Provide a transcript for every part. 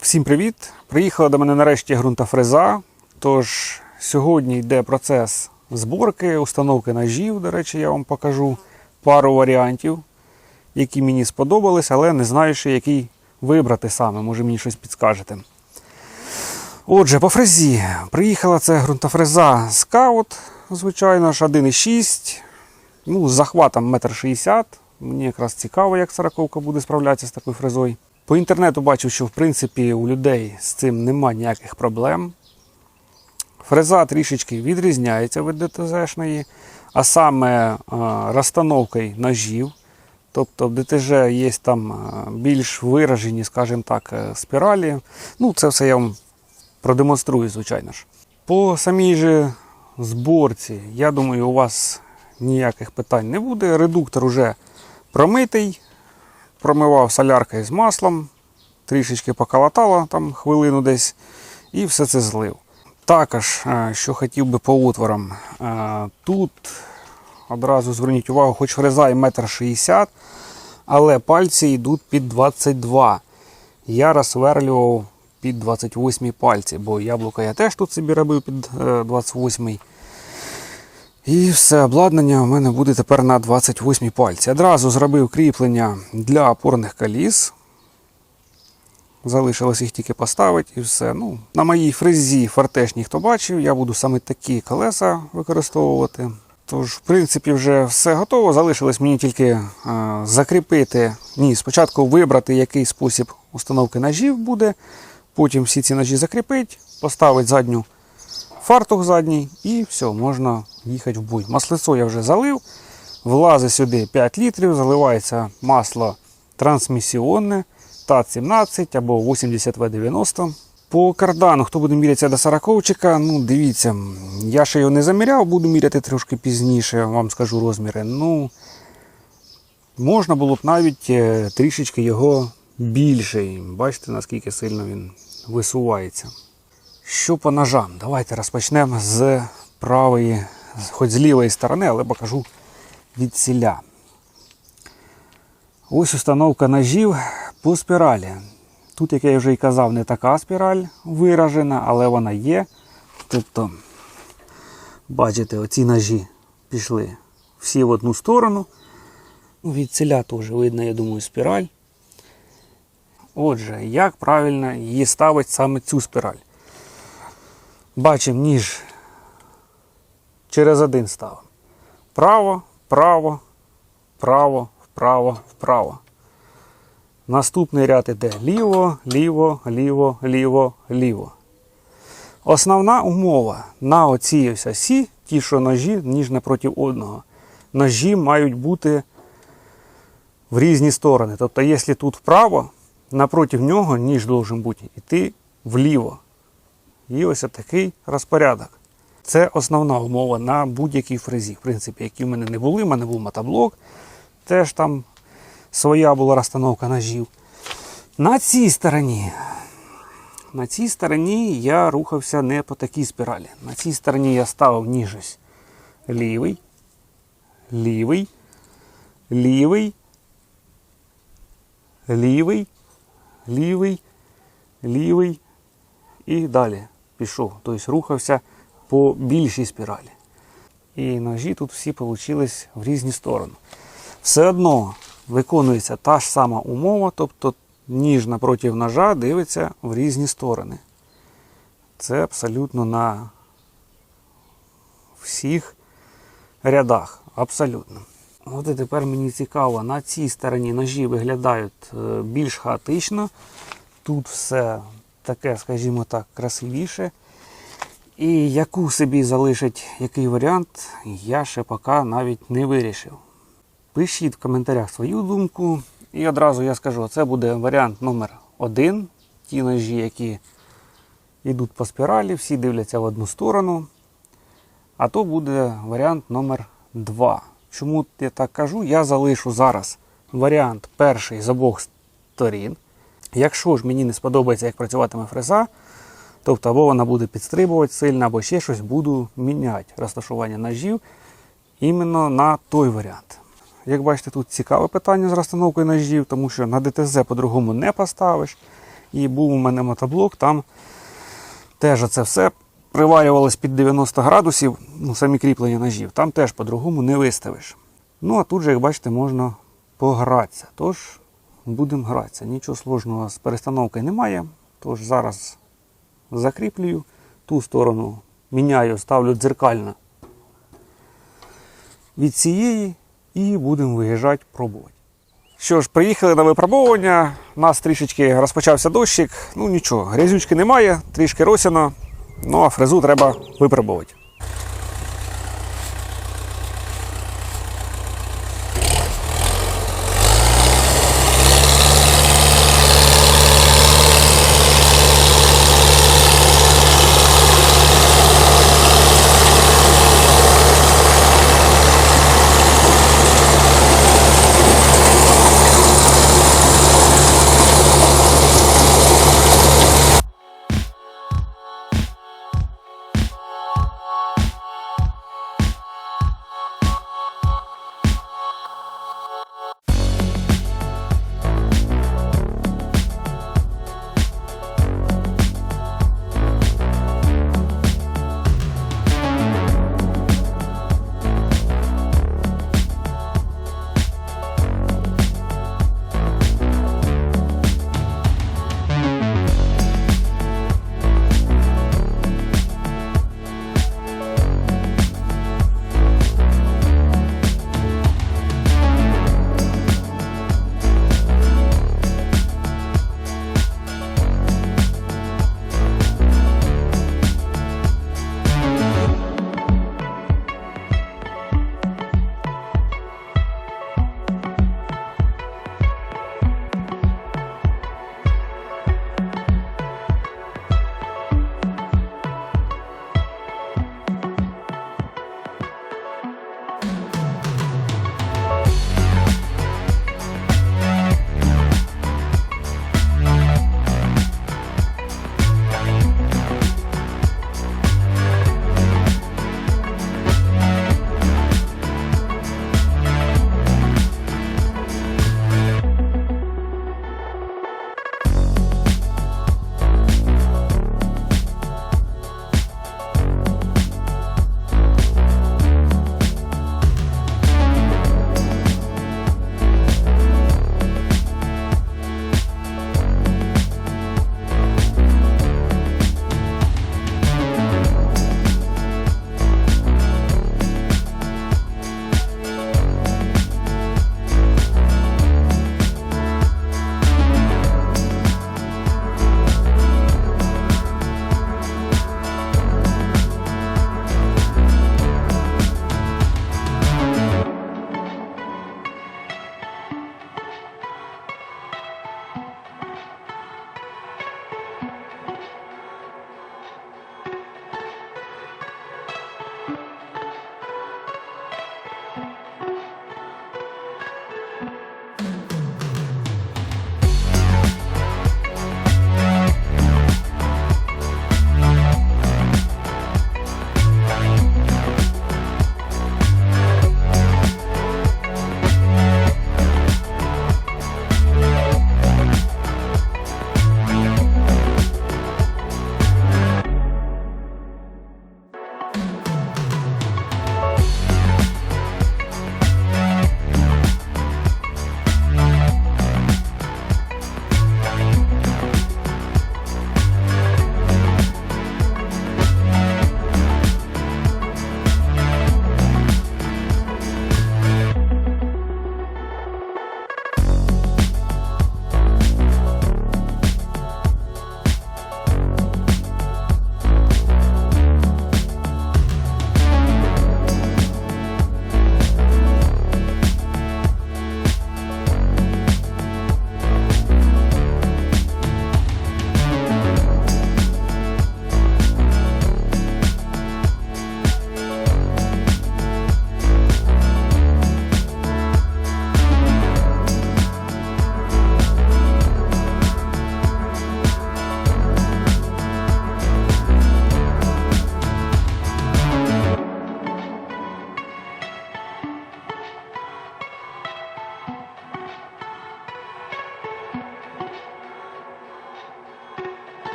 Всім привіт! Приїхала до мене нарешті ґрунтофреза. Тож сьогодні йде процес зборки, установки ножів. До речі, я вам покажу пару варіантів, які мені сподобались, але не знаю ще, який вибрати саме. Може мені щось підскажете. Отже, по фрезі. Приїхала це ґрунтофреза Scout, звичайно ж, 1,6. Ну, з захватом 1,60 м. Мені якраз цікаво, як сороковка буде справлятися з такою фрезою. По інтернету бачив, що в принципі у людей з цим нема ніяких проблем. Фреза трішечки відрізняється від ДТЗ-шної, а саме е, розстановкою ножів. Тобто в ДТЖ є там е, більш виражені, скажімо так, е, спіралі. Ну, це все я вам продемонструю, звичайно ж. По самій же зборці, я думаю, у вас ніяких питань не буде. Редуктор уже промитий, промивав соляркою з маслом, трішечки поколотало там хвилину десь, і все це злив. Також, е, що хотів би по отворам, е, тут одразу зверніть увагу, хоч фреза і 1,60 м, але пальці йдуть під 22 Я розсверлював під 28 пальці, бо яблука я теж тут собі робив під е, 28 і все обладнання у мене буде тепер на 28 пальці. Одразу зробив кріплення для опорних коліс. Залишилось їх тільки поставити і все. Ну, на моїй фрезі фортешній, хто бачив, я буду саме такі колеса використовувати. Тож, в принципі, вже все готово. Залишилось мені тільки е, закріпити. Ні, спочатку вибрати, який спосіб установки ножів буде. Потім всі ці ножі закріпити, поставити задню фартух задній і все, можна їхати в буй. Маслицо я вже залив. Влазить сюди 5 літрів, заливається масло трансмісіонне ТАТ-17 або 80В90. По кардану, хто буде мірятися до сороковчика, ну дивіться, я ще його не заміряв, буду міряти трошки пізніше, вам скажу розміри. Ну, можна було б навіть е, трішечки його більший. Бачите, наскільки сильно він висувається. Що по ножам? Давайте розпочнемо з правої, хоч з лівої сторони, але покажу від ціля. Ось установка ножів по спіралі. Тут, як я вже і казав, не така спіраль виражена, але вона є. Тобто, бачите, оці ножі пішли всі в одну сторону. Від ціля теж видно, я думаю, спіраль. Отже, як правильно її ставити саме цю спіраль? Бачимо ніж через один ставимо. Право, право, право, вправо, вправо. Наступний ряд іде ліво, ліво, ліво, ліво, ліво. Основна умова на оцій ось осі, ті, що ножі, ніж напроти одного. Ножі мають бути в різні сторони. Тобто, якщо тут вправо, напроти нього ніж должен бути йти вліво. І ось такий розпорядок. Це основна умова на будь-якій фрезі. В принципі, які в мене не були, в мене був мотоблок, теж там своя була розстановка ножів. На цій стороні. На цій стороні я рухався не по такій спіралі. На цій стороні я ставив ніж ось лівий, лівий, лівий, лівий, лівий, лівий і далі пішов. Тобто рухався по більшій спіралі. І ножі тут всі вийшли в різні сторони. Все одно виконується та ж сама умова, тобто ніж напроти ножа дивиться в різні сторони. Це абсолютно на всіх рядах. Абсолютно. От і тепер мені цікаво, на цій стороні ножі виглядають е, більш хаотично. Тут все таке, скажімо так, красивіше. І яку собі залишить який варіант, я ще поки навіть не вирішив. Пишіть в коментарях свою думку. І одразу я скажу, це буде варіант номер один. Ті ножі, які йдуть по спіралі, всі дивляться в одну сторону. А то буде варіант номер 2. Чому я так кажу? Я залишу зараз варіант перший з обох сторін. Якщо ж мені не сподобається, як працюватиме фреза, тобто або вона буде підстрибувати сильно, або ще щось, буду міняти розташування ножів іменно на той варіант. Як бачите, тут цікаве питання з розстановкою ножів, тому що на ДТЗ по-другому не поставиш. І був у мене мотоблок, там теж це все приварювалось під 90 градусів, ну, самі кріплення ножів. Там теж по-другому не виставиш. Ну, а тут же, як бачите, можна погратися. Тож будемо гратися. Нічого сложного з перестановкою немає. Тож зараз закріплюю ту сторону, міняю, ставлю дзеркально від цієї і будемо виїжджати пробувати. Що ж, приїхали на випробовування. У нас трішечки розпочався дощик. Ну нічого, грязючки немає, трішки росяно. Ну а фрезу треба випробувати.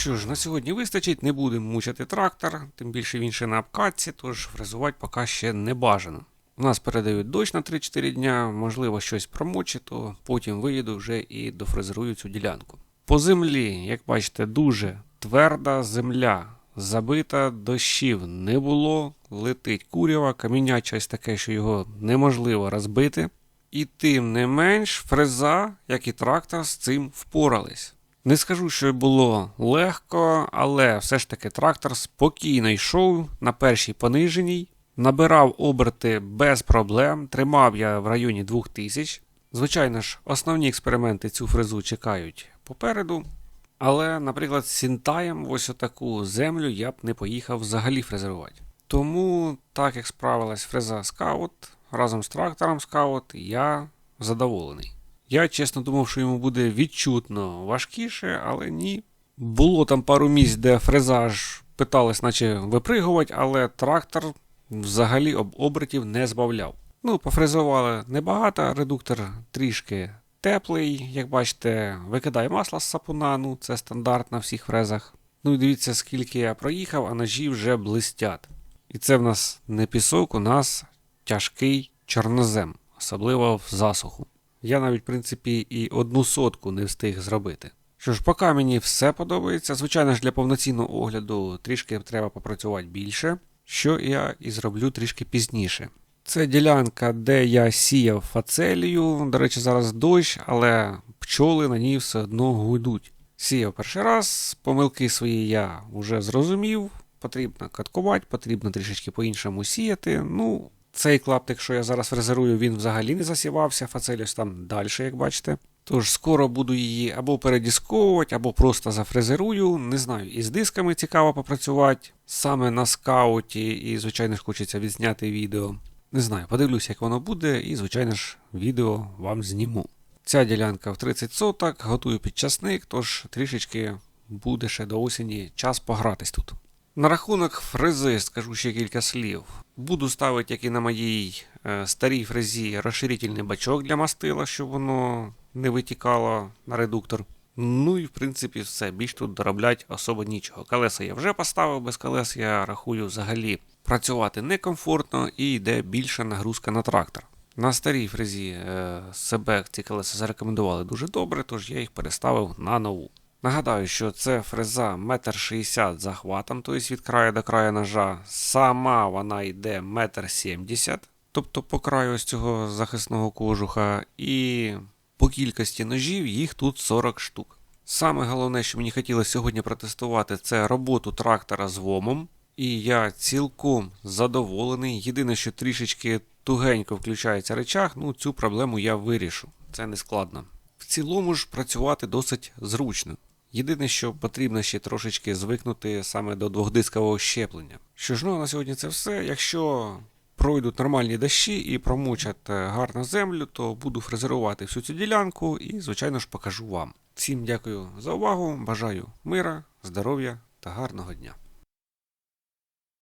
Що ж, на сьогодні вистачить, не будемо мучити трактор, тим більше він ще на обкатці, тож фрезувати поки ще не бажано. У нас передають дощ на 3-4 дня, можливо, щось промоче, то потім виїду вже і дофрезерую цю ділянку. По землі, як бачите, дуже тверда земля, забита дощів не було, летить курява, каміння щось таке, що його неможливо розбити. І тим не менш, фреза, як і трактор, з цим впорались. Не скажу, що було легко, але все ж таки трактор спокійно йшов на першій пониженій, набирав оберти без проблем, тримав я в районі 2000. Звичайно ж, основні експерименти цю фрезу чекають попереду. Але, наприклад, з сінтаєм ось отаку землю я б не поїхав взагалі фрезерувати. Тому, так як справилась фреза Скаут разом з трактором Скаут, я задоволений. Я чесно думав, що йому буде відчутно важкіше, але ні. Було там пару місць, де фреза аж питалась, наче випригувати, але трактор взагалі об обертів не збавляв. Ну, пофрезували небагато, редуктор трішки теплий, як бачите, викидає масло з сапуна, ну це стандарт на всіх фрезах. Ну і дивіться, скільки я проїхав, а ножі вже блистять. І це в нас не пісок, у нас тяжкий чорнозем, особливо в засуху. Я навіть, в принципі, і одну сотку не встиг зробити. Що ж, поки мені все подобається, звичайно ж, для повноцінного огляду трішки треба попрацювати більше, що я і зроблю трішки пізніше. Це ділянка, де я сіяв фацелію. До речі, зараз дощ, але пчоли на ній все одно гудуть. Сіяв перший раз, помилки свої я вже зрозумів. Потрібно каткувати, потрібно трішечки по-іншому сіяти. Ну, цей клаптик, що я зараз фрезерую, він взагалі не засівався, фацеліус там далі, як бачите. Тож скоро буду її або передісковувати, або просто зафрезерую. Не знаю, із дисками цікаво попрацювати саме на скауті, і, звичайно ж, хочеться відзняти відео. Не знаю, подивлюся, як воно буде, і, звичайно ж, відео вам зніму. Ця ділянка в 30 соток, готую під часник, тож трішечки буде ще до осені час погратись тут. На рахунок фрези скажу ще кілька слів. Буду ставити, як і на моїй е, старій фрезі, розширительний бачок для мастила, щоб воно не витікало на редуктор. Ну і в принципі все. Більш тут дороблять особо нічого. Колеса я вже поставив, без колес я рахую взагалі працювати некомфортно і йде більша нагрузка на трактор. На старій фрезі е, себе ці колеса зарекомендували дуже добре, тож я їх переставив на нову. Нагадаю, що це фреза 1,60 м захватом, тобто від краю до краю ножа. Сама вона йде 1,70 м, тобто по краю ось цього захисного кожуха. І по кількості ножів їх тут 40 штук. Саме головне, що мені хотілося сьогодні протестувати, це роботу трактора з вомом. І я цілком задоволений. Єдине, що трішечки тугенько включається речах, ну цю проблему я вирішу. Це не складно. В цілому ж працювати досить зручно. Єдине, що потрібно ще трошечки звикнути саме до двохдискового щеплення. Що ж, ну на сьогодні це все. Якщо пройдуть нормальні дощі і промочать гарну гарно землю, то буду фрезерувати всю цю ділянку і, звичайно ж, покажу вам. Всім дякую за увагу, бажаю мира, здоров'я та гарного дня.